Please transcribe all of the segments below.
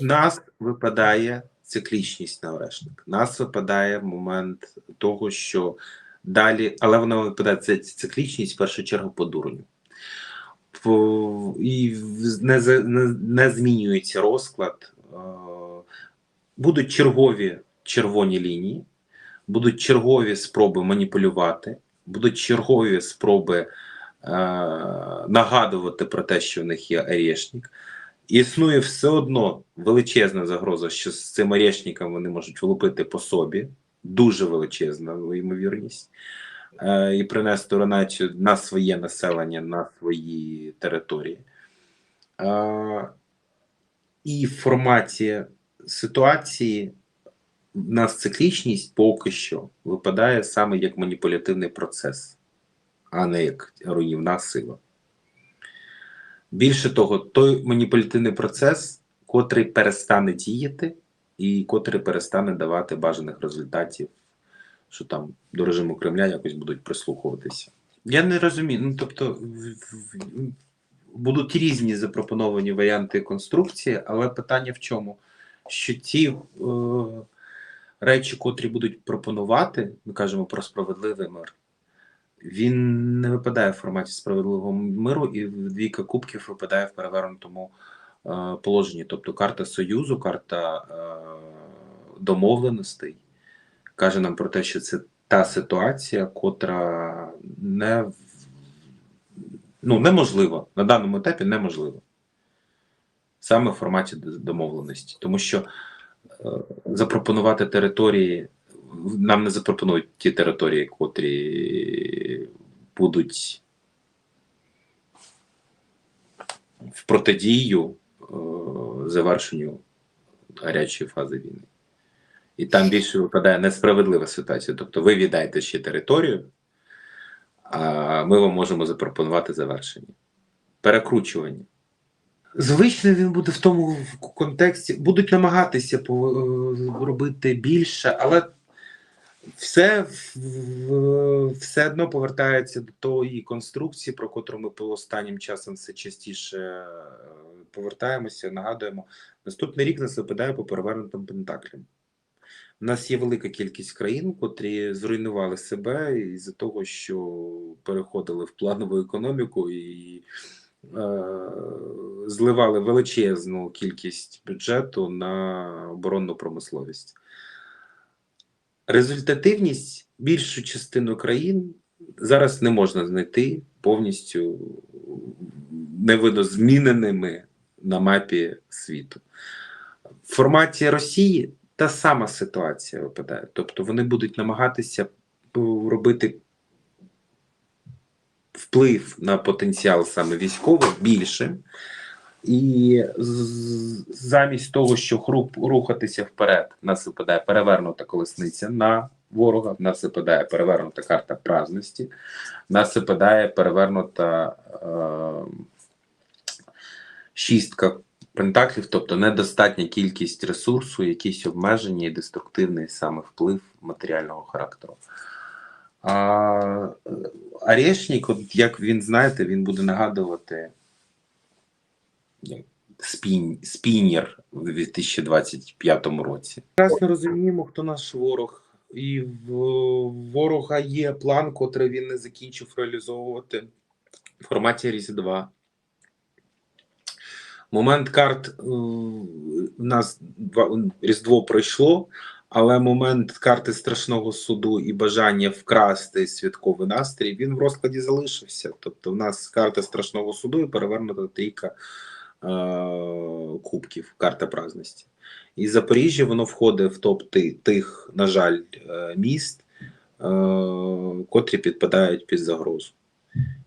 нас випадає циклічність на орешник. Нас випадає момент того, що далі, але вона випадає це циклічність в першу чергу по дурню. По, і не, не, не змінюється розклад. Е, будуть чергові червоні лінії, будуть чергові спроби маніпулювати, будуть чергові спроби е, нагадувати про те, що в них є орешник. Існує все одно величезна загроза, що з цим орешником вони можуть влупити по собі. Дуже величезна ймовірність. Е, і принести руйнацію на своє населення, на свої території. Е, і в форматі ситуації в нас циклічність поки що випадає саме як маніпулятивний процес, а не як руйнівна сила. Більше того, той маніпулятивний процес, котрий перестане діяти, і котрий перестане давати бажаних результатів, що там до режиму Кремля якось будуть прислухуватися. Я не розумію. Ну тобто, будуть різні запропоновані варіанти конструкції, але питання в чому? Що ті е, речі, котрі будуть пропонувати, ми кажемо про справедливий мир, він не випадає в форматі справедливого миру, і двійка кубків випадає в перевернутому е, положенні. Тобто карта Союзу, карта е, домовленостей каже нам про те, що це та ситуація, котра не ну, неможлива на даному етапі неможлива. Саме в форматі домовленості. Тому що е, запропонувати території, нам не запропонують ті території, котрі будуть в протидію е, завершенню гарячої фази війни. І там більше випадає несправедлива ситуація. Тобто ви віддаєте ще територію, а ми вам можемо запропонувати завершення. Перекручування. Звично він буде в тому контексті, будуть намагатися е, робити більше, але все, все одно повертається до тої конструкції, про котру ми по останнім часом все частіше е, повертаємося, нагадуємо. Наступний рік нас випадає по перевернутим пентаклям. У нас є велика кількість країн, котрі зруйнували себе із-за того, що переходили в планову економіку і е, зливали величезну кількість бюджету на оборонну промисловість. Результативність більшу частину країн зараз не можна знайти повністю невидозміненими на мапі світу. В форматі Росії та сама ситуація випадає. Тобто вони будуть намагатися е, робити вплив на потенціал саме військовий більшим. І замість того, що хруп- рухатися вперед, нас випадає перевернута колесниця на ворога, в нас випадає перевернута карта праздності, нас випадає перевернута е, шістка пентаклів, тобто недостатня кількість ресурсу, якісь обмеження і деструктивний саме вплив матеріального характеру. А е, Орешник, от як він знаєте, він буде нагадувати спінер у 2025 році. Прекрасно розуміємо, хто наш ворог, і в ворога є план, котрий він не закінчив реалізовувати в форматі Різ 2. Момент карт е, у нас Різдво пройшло, але момент карти страшного суду і бажання вкрасти святковий настрій він в розкладі залишився. Тобто, в нас карта страшного суду і перевернута трійка е, кубків, карта праздності. І Запоріжжя воно входить в топ тих, на жаль, е, міст, е, котрі підпадають під загрозу.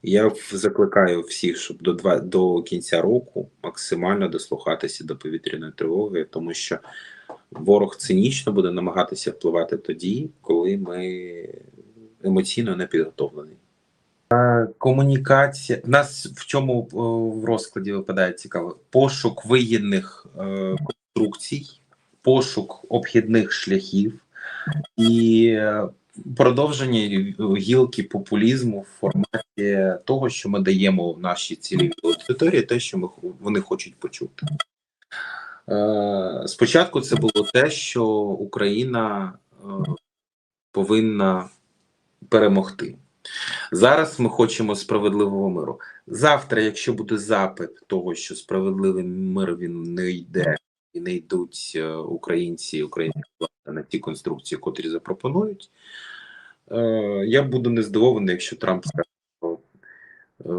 Я закликаю всіх, щоб до два до кінця року максимально дослухатися до повітряної тривоги, тому що ворог цинічно буде намагатися впливати тоді, коли ми емоційно не підготовлені. Комунікація в нас в чому е, в розкладі випадає цікаво пошук вигідних е, конструкцій, пошук обхідних шляхів і е, продовження гілки популізму в форматі того, що ми даємо нашій цілій аудиторії, те, що ми вони хочуть почути. Спочатку це було те, що Україна повинна перемогти. Зараз ми хочемо справедливого миру. Завтра, якщо буде запит того, що справедливий мир він не йде і не йдуть е, українці, і українські влади на ті конструкції, котрі запропонують, е, я буду не здивований, якщо Трамп скаже, що е,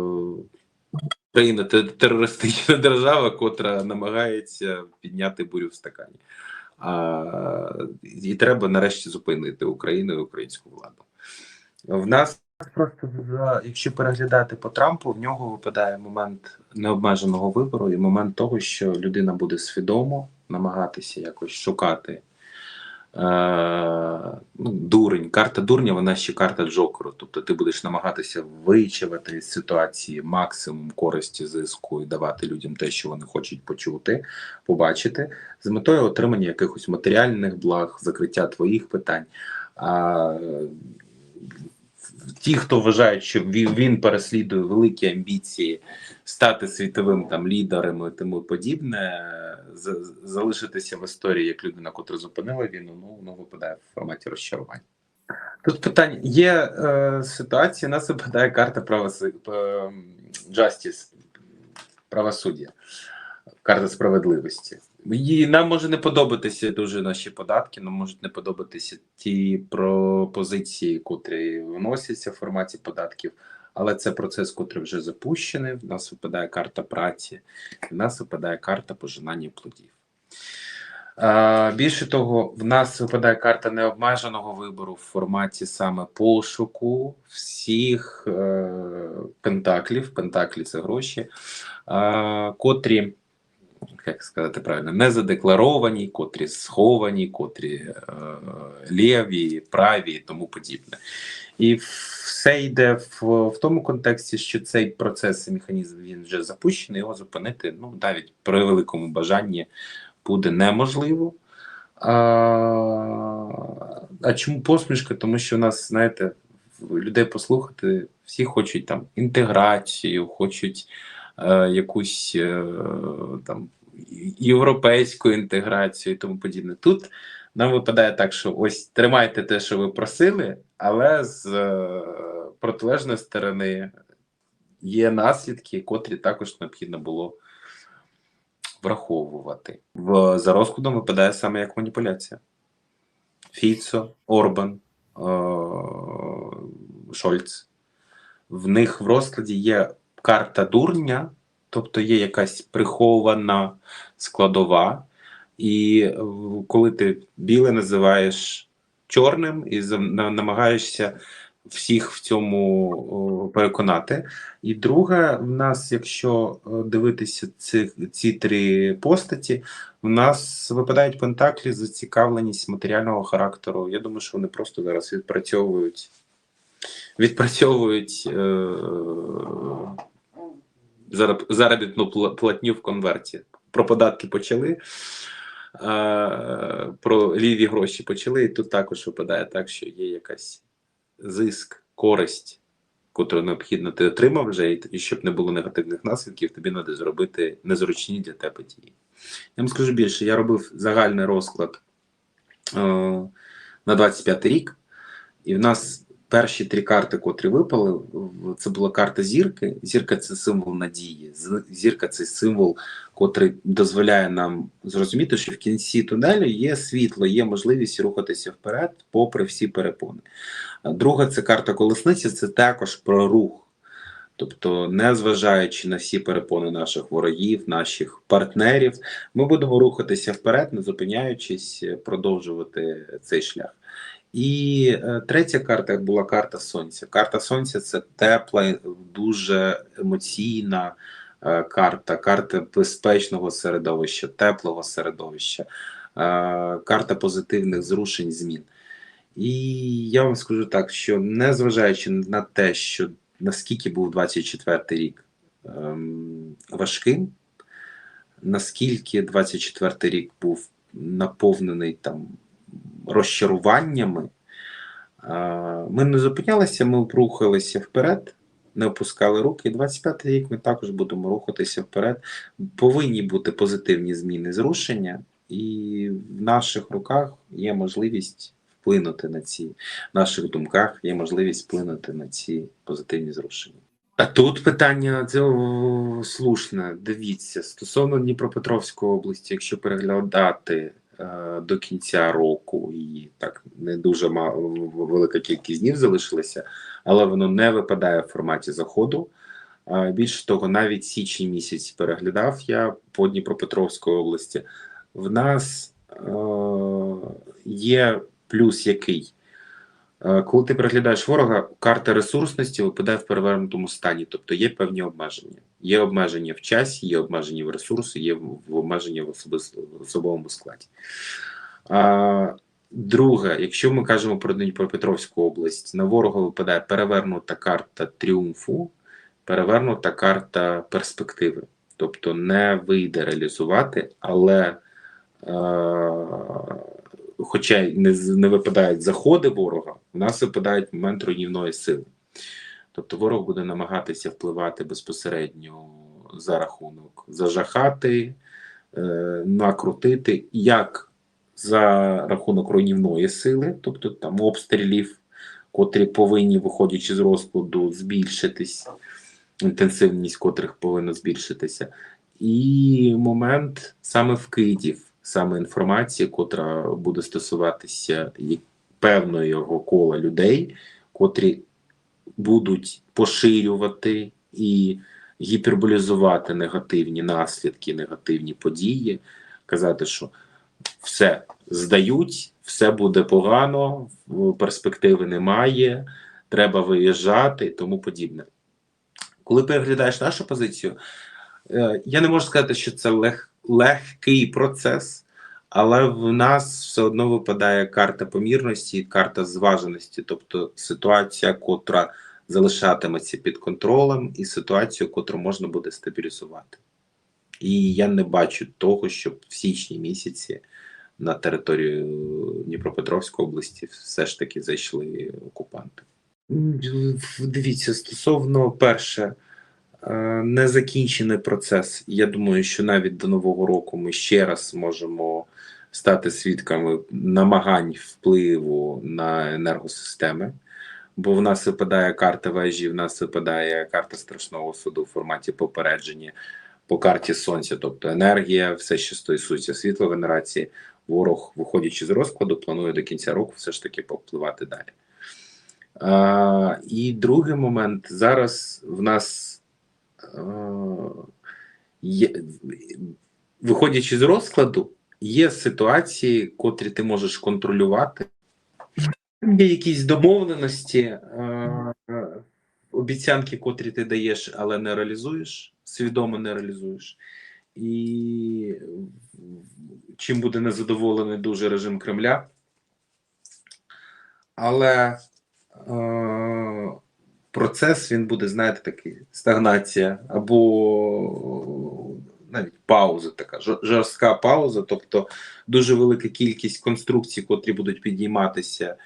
Україна терористична держава, котра намагається підняти бурю в стакані. А, і треба нарешті зупинити Україну і українську владу. В нас просто якщо переглядати по Трампу, в нього випадає момент необмеженого вибору і момент того, що людина буде свідомо намагатися якось шукати. Е, ну, дурень, карта дурня, вона ще карта Джокеру. Тобто ти будеш намагатися вичавити з ситуації максимум користі зиску і давати людям те, що вони хочуть почути, побачити, з метою отримання якихось матеріальних благ, закриття твоїх питань. А ті, хто вважають, що він, переслідує великі амбіції стати світовим там лідером і тому подібне, залишитися в історії як людина, котра зупинила війну, ну воно випадає в форматі розчарування. Тут питання є е, ситуація, нас випадає карта правосу... е, justice, правосуддя, карта справедливості. І нам може не подобатися дуже наші податки, нам можуть не подобатися ті пропозиції, котрі виносяться в форматі податків, але це процес, котрий вже запущений. В нас випадає карта праці, в нас випадає карта пожинання плодів. Е, Більше того, в нас випадає карта необмеженого вибору в форматі саме пошуку всіх е, пентаклів. Пентаклі це гроші, е, котрі, як сказати правильно, не задекларовані, котрі сховані, котрі е, ліві, праві і тому подібне. І все йде в, в тому контексті, що цей процес і механізм він вже запущений, його зупинити ну навіть при великому бажанні буде неможливо. А, а чому посмішка? Тому що у нас, знаєте, в людей послухати, всі хочуть там інтеграцію, хочуть е, якусь е, там європейську інтеграцію і тому подібне. Тут нам випадає так, що ось тримайте те, що ви просили, але з е, протилежної сторони є наслідки, котрі також необхідно було враховувати. В, за розкладом випадає саме як маніпуляція. Фіцо, Орбан, Шольц. В них в розкладі є карта дурня, тобто є якась прихована складова. І е, коли ти біле називаєш чорним і намагаєшся всіх в цьому переконати. І друге, в нас, якщо е, дивитися ці, ці три постаті, в нас випадають пентаклі зацікавленість матеріального характеру. Я думаю, що вони просто зараз відпрацьовують, відпрацьовують е, заробітну платню в конверті. Про податки почали. Про ліві гроші почали, і тут також випадає так, що є якась зиск, користь, котру необхідно ти отримав вже, і і щоб не було негативних наслідків, тобі треба зробити незручні для тебе дії. Я вам скажу більше, я робив загальний розклад е, на 25 рік, і в нас перші три карти, котрі випали, це була карта зірки. Зірка це символ надії. Зірка це символ, котрий дозволяє нам зрозуміти, що в кінці тунелю є світло, є можливість рухатися вперед, попри всі перепони. Друга це карта колесниці, це також про рух. Тобто, не зважаючи на всі перепони наших ворогів, наших партнерів, ми будемо рухатися вперед, не зупиняючись, продовжувати цей шлях. І е, третя карта була карта сонця. Карта сонця це тепла, дуже емоційна е, карта, карта безпечного середовища, теплого середовища, е, карта позитивних зрушень змін. І я вам скажу так, що незважаючи на те, що наскільки був 24 рік ем, важким, наскільки 24 рік був наповнений там розчаруваннями, ми не зупинялися, ми рухалися вперед. не опускали руки. І 25 рік ми також будемо рухатися вперед. Повинні бути позитивні зміни зрушення, і в наших руках є можливість вплинути на ці в наших думках, є можливість вплинути на ці позитивні зрушення. А тут питання це слушне. Дивіться, стосовно Дніпропетровської області, якщо переглядати до кінця року, і так не дуже велика кількість днів залишилася, але воно не випадає в форматі заходу. Більше того, навіть січень місяць переглядав я по Дніпропетровської області. В нас е, є плюс який. Е, Коли ти переглядаєш ворога, карта ресурсності випадає в перевернутому стані, тобто є певні обмеження. Є обмеження в часі, є обмеження в ресурсі, є обмеження в, особовому складі. А, друге, якщо ми кажемо про Дніпропетровську область, на ворога випадає перевернута карта тріумфу, перевернута карта перспективи. Тобто не вийде реалізувати, але е, хоча не, не випадають заходи ворога, в нас випадають момент руйнівної сили. Тобто ворог буде намагатися впливати безпосередньо за рахунок зажахати, е, накрутити, як за рахунок руйнівної сили, тобто там обстрілів, котрі повинні, виходячи з розкладу, збільшитись, інтенсивність котрих повинна збільшитися, і момент саме вкидів, саме інформації, котра буде стосуватися певного кола людей, котрі будуть поширювати і гіперболізувати негативні наслідки, негативні події, казати, що все здають, все буде погано, перспективи немає, треба виїжджати і тому подібне. Коли переглядаєш нашу позицію, е, я не можу сказати, що це лег, легкий процес, але в нас все одно випадає карта помірності, карта зваженості, тобто ситуація, котра залишатиметься під контролем, і ситуацію, котру можна буде стабілізувати. І я не бачу того, щоб в січні місяці на територію Дніпропетровської області все ж таки зайшли окупанти. Дивіться, стосовно перше, е, незакінчений процес. Я думаю, що навіть до Нового року ми ще раз можемо стати свідками намагань впливу на енергосистеми. Бо в нас випадає карта вежі, в нас випадає карта страшного суду в форматі попередження по карті сонця, тобто енергія, все, що стосується світлогенерації, ворог, виходячи з розкладу, планує до кінця року все ж таки повпливати далі. А, і другий момент зараз в нас а, є, виходячи з розкладу, є ситуації, котрі ти можеш контролювати. Є якісь домовленості, е, обіцянки, котрі ти даєш, але не реалізуєш, свідомо не реалізуєш. І чим буде незадоволений дуже режим Кремля. Але е, процес він буде, знаєте, такий стагнація або навіть пауза, така жорстка пауза, тобто дуже велика кількість конструкцій, котрі будуть підійматися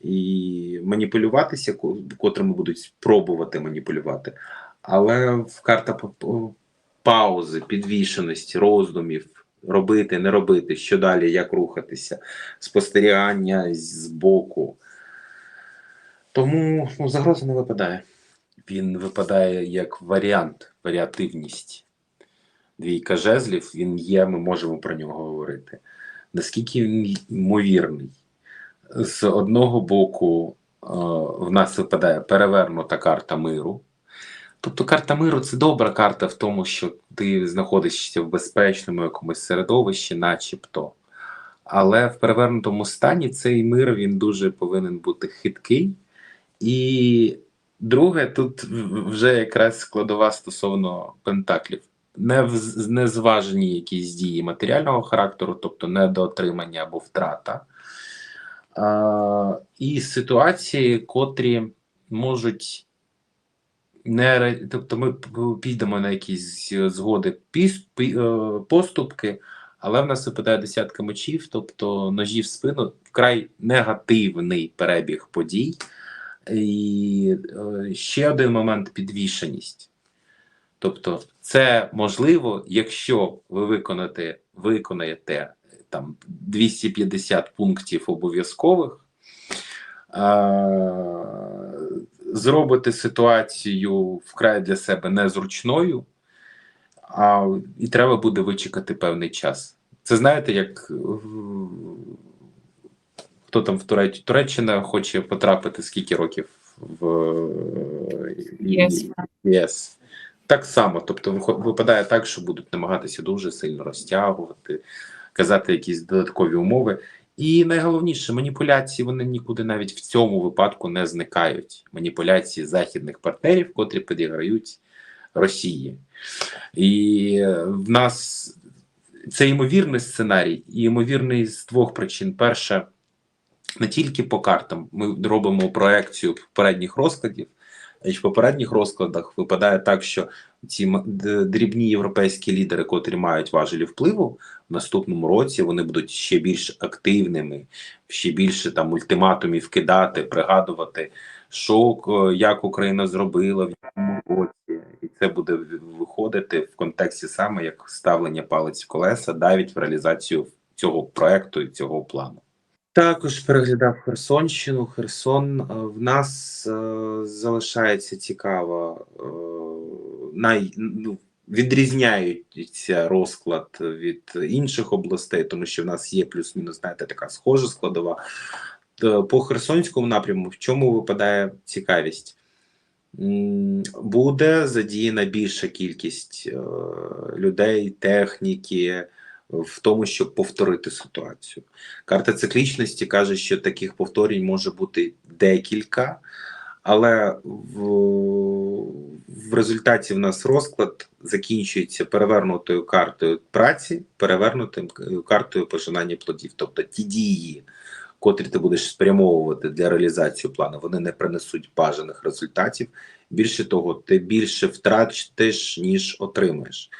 і маніпулюватися, котрими будуть спробувати маніпулювати. Але в карта паузи, підвішеності, роздумів, робити, не робити, що далі, як рухатися, спостерігання з боку. Тому ну, загроза не випадає. Він випадає як варіант, варіативність. Двійка жезлів, він є, ми можемо про нього говорити. Наскільки він ймовірний? З одного боку, е, в нас випадає перевернута карта миру. Тобто карта миру це добра карта в тому, що ти знаходишся в безпечному якомусь середовищі, начебто. Але в перевернутому стані цей мир він дуже повинен бути хиткий. І друге, тут вже якраз складова стосовно пентаклів. Не, в- не зважені якісь дії матеріального характеру, тобто недоотримання або втрата. А, і ситуації, котрі можуть не тобто ми підемо на якісь згоди е, поступки, але в нас випадає десятка мечів, тобто ножі в спину, вкрай негативний перебіг подій. І е, ще один момент підвішеність. Тобто, це можливо, якщо ви виконаєте, виконаєте там 250 пунктів обов'язкових, е, зробите ситуацію вкрай для себе незручною, а і треба буде вичекати певний час. Це знаєте, як хто там в Туреч... Туреччина хоче потрапити скільки років в Єс. ЄС. Так само, тобто випадає так, що будуть намагатися дуже сильно розтягувати, казати якісь додаткові умови. І найголовніше, маніпуляції вони нікуди навіть в цьому випадку не зникають. Маніпуляції західних партнерів, котрі підіграють Росії. І в нас це ймовірний сценарій, і ймовірний з двох причин. Перше, не тільки по картам. Ми робимо проекцію попередніх розкладів. І в попередніх розкладах випадає так, що ці дрібні європейські лідери, котрі мають важелі впливу, в наступному році вони будуть ще більш активними, ще більше там ультиматумів кидати, пригадувати, що е, як Україна зробила в якому році, і це буде виходити в контексті саме як ставлення палець в колеса, навіть в реалізацію цього проекту і цього плану. Також переглядав Херсонщину. Херсон е, в нас е, залишається цікаво. е, най, ну, відрізняється розклад від інших областей, тому що в нас є плюс-мінус, знаєте, така схожа складова. По Херсонському напряму, в чому випадає цікавість? Буде задіяна більша кількість е, людей, техніки в тому, щоб повторити ситуацію. Карта циклічності каже, що таких повторень може бути декілька, але в, в результаті в нас розклад закінчується перевернутою картою праці, перевернутою картою пожинання плодів. Тобто ті дії, котрі ти будеш спрямовувати для реалізації плану, вони не принесуть бажаних результатів. Більше того, ти більше втратиш, ніж отримаєш.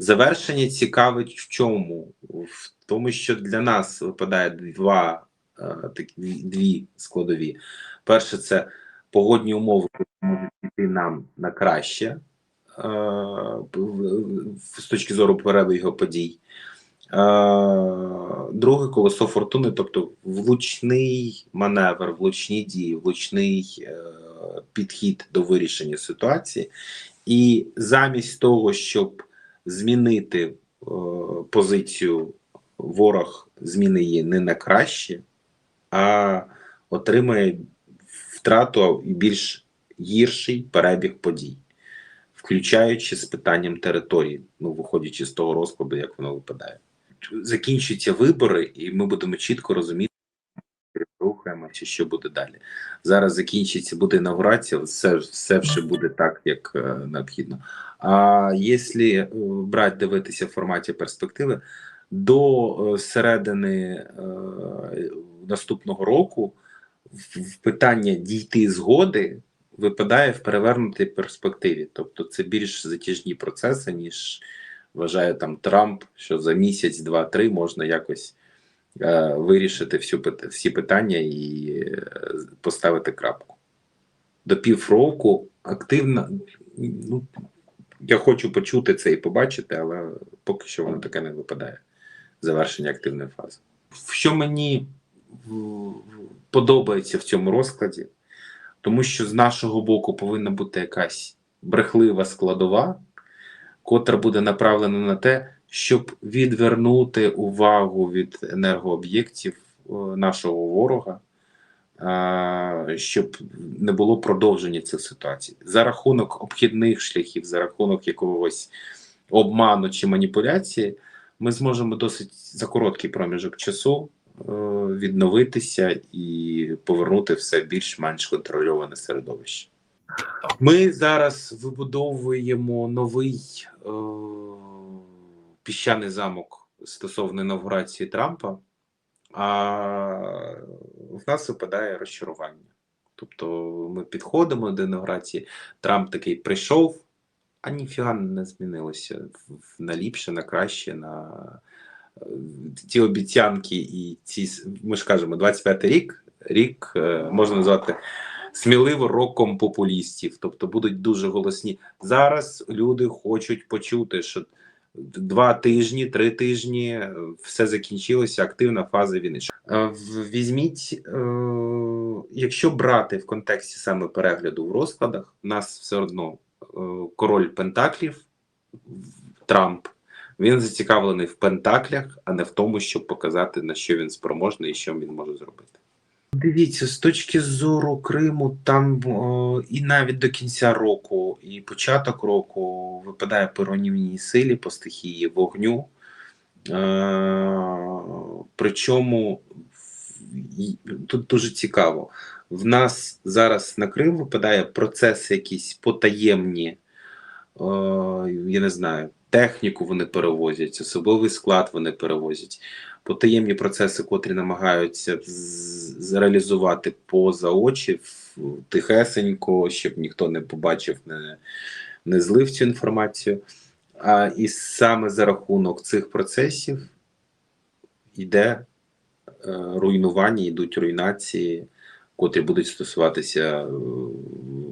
Завершення цікавить в чому? В тому, що для нас випадає два е, такі дві- складові. Перше, це погодні умови, які можуть піти нам на краще е, з точки зору перебігу подій. Е, Друге колесо фортуни, тобто влучний маневр, влучні дії, влучний підхід до вирішення ситуації. І замість того, щоб змінити е, позицію, ворог зміни її не на краще, а отримає втрату і більш гірший перебіг подій, включаючи з питанням території, ну виходячи з того розкладу, як воно випадає. Закінчуються вибори, і ми будемо чітко розуміти, рухаємося, що буде далі. Зараз закінчиться, буде інаугурація, все, все вже буде так, як е, необхідно. А якщо е, брати дивитися в форматі перспективи, до е, середини е, наступного року в, питання дійти згоди випадає в перевернутій перспективі. Тобто це більш затяжні процеси, ніж вважає там Трамп, що за місяць, два-три можна якось вирішити всю, всі питання і е, поставити крапку. До півроку активно, ну, я хочу почути це і побачити, але поки що воно таке не випадає. Завершення активної фази. Що мені подобається в цьому розкладі, тому що з нашого боку повинна бути якась брехлива складова, котра буде направлена на те, щоб відвернути увагу від енергооб'єктів е, нашого ворога, е, щоб не було продовження цих ситуацій. За рахунок обхідних шляхів, за рахунок якогось обману чи маніпуляції, ми зможемо досить за короткий проміжок часу е, відновитися і повернути все більш-менш контрольоване середовище. Ми зараз вибудовуємо новий піщаний замок стосовно інавгурації Трампа, а в нас випадає розчарування. Тобто ми підходимо до інавгурації, Трамп такий прийшов, а ніфіга не змінилося на ліпше, на краще, на е, ті обіцянки і ці ми ж кажемо, 25 рік, рік е, можна назвати сміливо роком популістів, тобто будуть дуже голосні. Зараз люди хочуть почути, що два тижні, три тижні е, все закінчилося, активна фаза війни. Е, Візьміть, е, якщо брати в контексті саме перегляду в розкладах, у нас все одно король Пентаклів Трамп. Він зацікавлений в пентаклях, а не в тому, щоб показати, на що він спроможний і що він може зробити. Дивіться, з точки зору Криму, там о, і навіть до кінця року, і початок року випадає по руйнівній силі, по стихії вогню. Е, причому тут дуже цікаво. В нас зараз на Крим випадає процеси якісь потаємні, е, я не знаю, техніку вони перевозять, особовий склад вони перевозять потаємні процеси, котрі намагаються зреалізувати поза очі тихесенько, щоб ніхто не побачив, не, не злив цю інформацію. А і саме за рахунок цих процесів йде е, руйнування, йдуть руйнації, котрі будуть стосуватися е,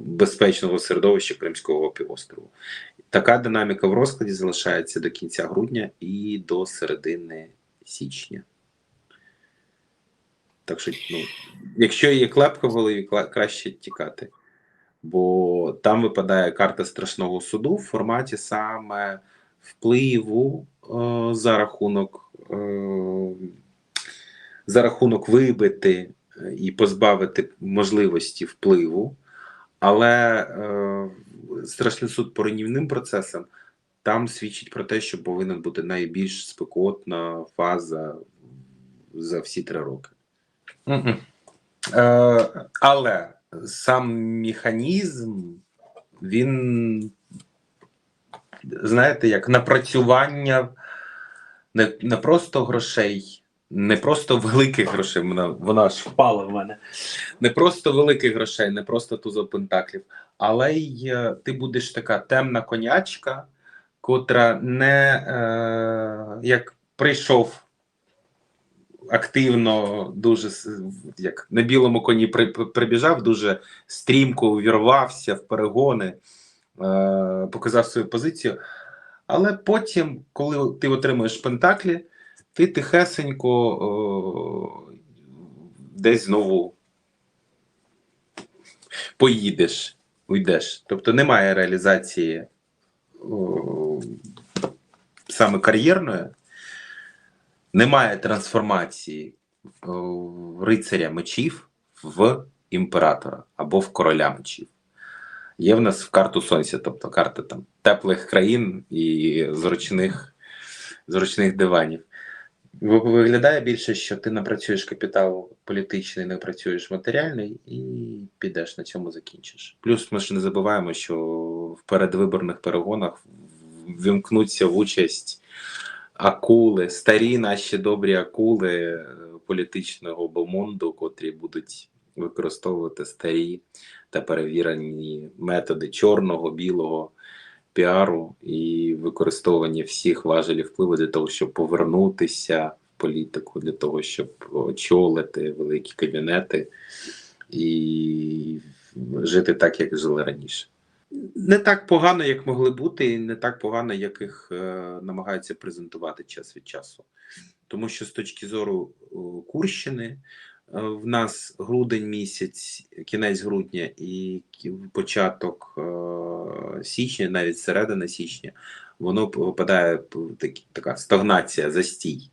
безпечного середовища Кримського півострову. Така динаміка в розкладі залишається до кінця грудня і до середини січня. Так що, ну, якщо є клепка в голові, краще тікати. Бо там випадає карта страшного суду в форматі саме впливу е, за рахунок е, за рахунок вибити е, і позбавити можливості впливу. Але е, страшний суд по руйнівним процесам там свідчить про те, що повинна бути найбільш спекотна фаза за всі три роки. Е, але сам механізм, він, знаєте, як напрацювання не, не просто грошей, не просто великих грошей, вона, вона ж впала в мене. Не просто великих грошей, не просто тузо пентаклів, але й е, ти будеш така темна конячка, котра не е, як прийшов активно, дуже як на білому коні при, при- прибіжав, дуже стрімко увірвався в перегони, е, показав свою позицію. Але потім, коли ти отримуєш пентаклі, ти тихесенько о, десь знову поїдеш, уйдеш. Тобто немає реалізації саме кар'єрної, немає трансформації рицаря мечів в імператора або в короля мечів. Є в нас в карту сонця, тобто карта там теплих країн і зручних, зручних диванів. Виглядає більше, що ти напрацюєш капітал політичний, не працюєш матеріальний, і підеш на цьому закінчиш. Плюс ми ж не забуваємо, що в передвиборних перегонах вімкнуться в участь акули, старі наші добрі акули е, політичного бомонду, котрі будуть використовувати старі та перевірені методи чорного, білого піару і використовування всіх важелів впливу для того, щоб повернутися в політику, для того, щоб очолити великі кабінети і жити так, як жили раніше. Не так погано, як могли бути, і не так погано, як їх е, намагаються презентувати час від часу. Тому що з точки зору е, Курщини, е, в нас грудень місяць, кінець грудня і початок е, січня, навіть середина січня, воно випадає п- такі- така стагнація, застій.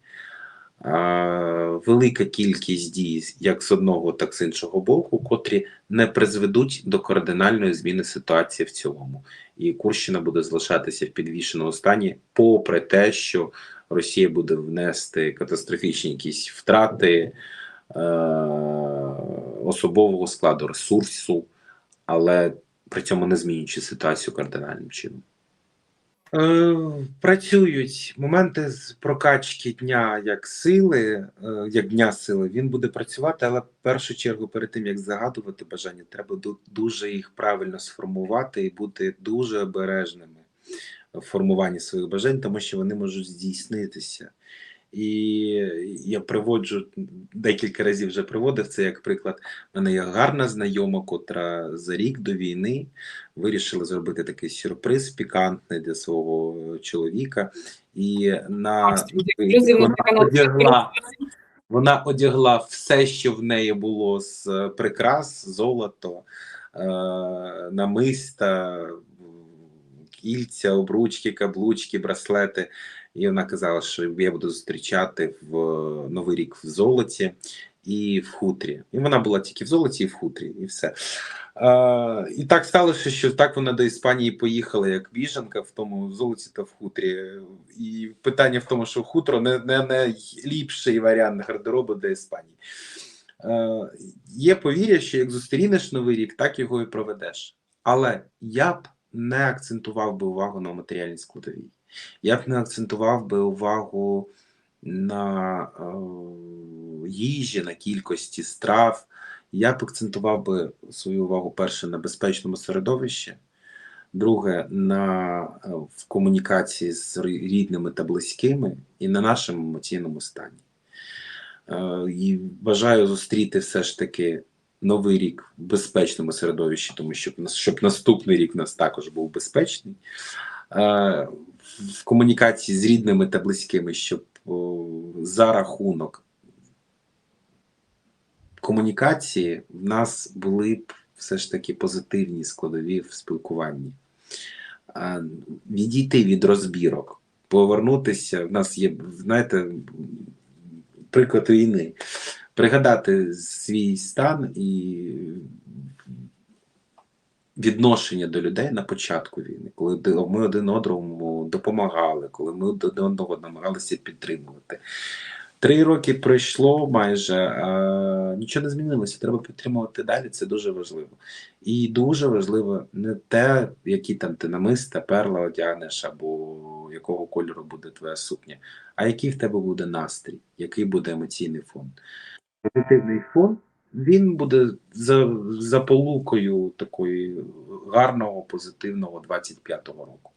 Велика кількість дій, як з одного, так з іншого боку, котрі не призведуть до кардинальної зміни ситуації в цілому. І Курщина буде залишатися в підвішеному стані, попри те, що Росія буде внести катастрофічні якісь втрати е, особового складу, ресурсу, але при цьому не змінюючи ситуацію кардинальним чином. Е, працюють моменти з прокачки дня як сили, е, як дня сили, він буде працювати, але в першу чергу, перед тим як загадувати бажання, треба ду- дуже їх правильно сформувати і бути дуже обережними в формуванні своїх бажань, тому що вони можуть здійснитися. І я приводжу декілька разів вже приводив це як приклад. У мене є гарна знайома, котра за рік до війни вирішила зробити такий сюрприз пікантний для свого чоловіка. І на вона одягла, вона одягла все, що в неї було з е, прикрас, золото, е, намиста, кільця, обручки, каблучки, браслети. І вона казала, що я буду зустрічати в е, Новий рік в золоті і в хутрі. І вона була тільки в золоті і в хутрі, і все. Е, і так сталося, що так вона до Іспанії поїхала як біженка в тому в золоті та в хутрі. І питання в тому, що хутро не, не найліпший варіант гардеробу для Іспанії. Е, є повір'я, що як зустрінеш новий рік, так його і проведеш. Але я б не акцентував би увагу на матеріальній складовій. Я б не акцентував би увагу на е, їжі, на кількості страв. Я б акцентував би свою увагу перше на безпечному середовищі, друге на е, в комунікації з рідними та близькими і на нашому емоційному стані. Е, І бажаю зустріти все ж таки новий рік в безпечному середовищі, тому що щоб, наступний рік у нас також був безпечний. Е, В комунікації з рідними та близькими, щоб за рахунок комунікації в нас були б все ж таки позитивні складові в спілкуванні. Відійти від розбірок, повернутися. В нас є, знаєте, приклад війни. Пригадати свій стан і відношення до людей на початку війни, коли ми один одному допомагали, коли ми один одного намагалися підтримувати. Три роки пройшло майже, а нічого не змінилося. Треба підтримувати далі. Це дуже важливо. І дуже важливо не те, які там ти намиста, перла одягнеш, або якого кольору буде твоя сукня, а який в тебе буде настрій, який буде емоційний фон. Позитивний фон він буде за, за полукою такої гарного, позитивного 25-го року.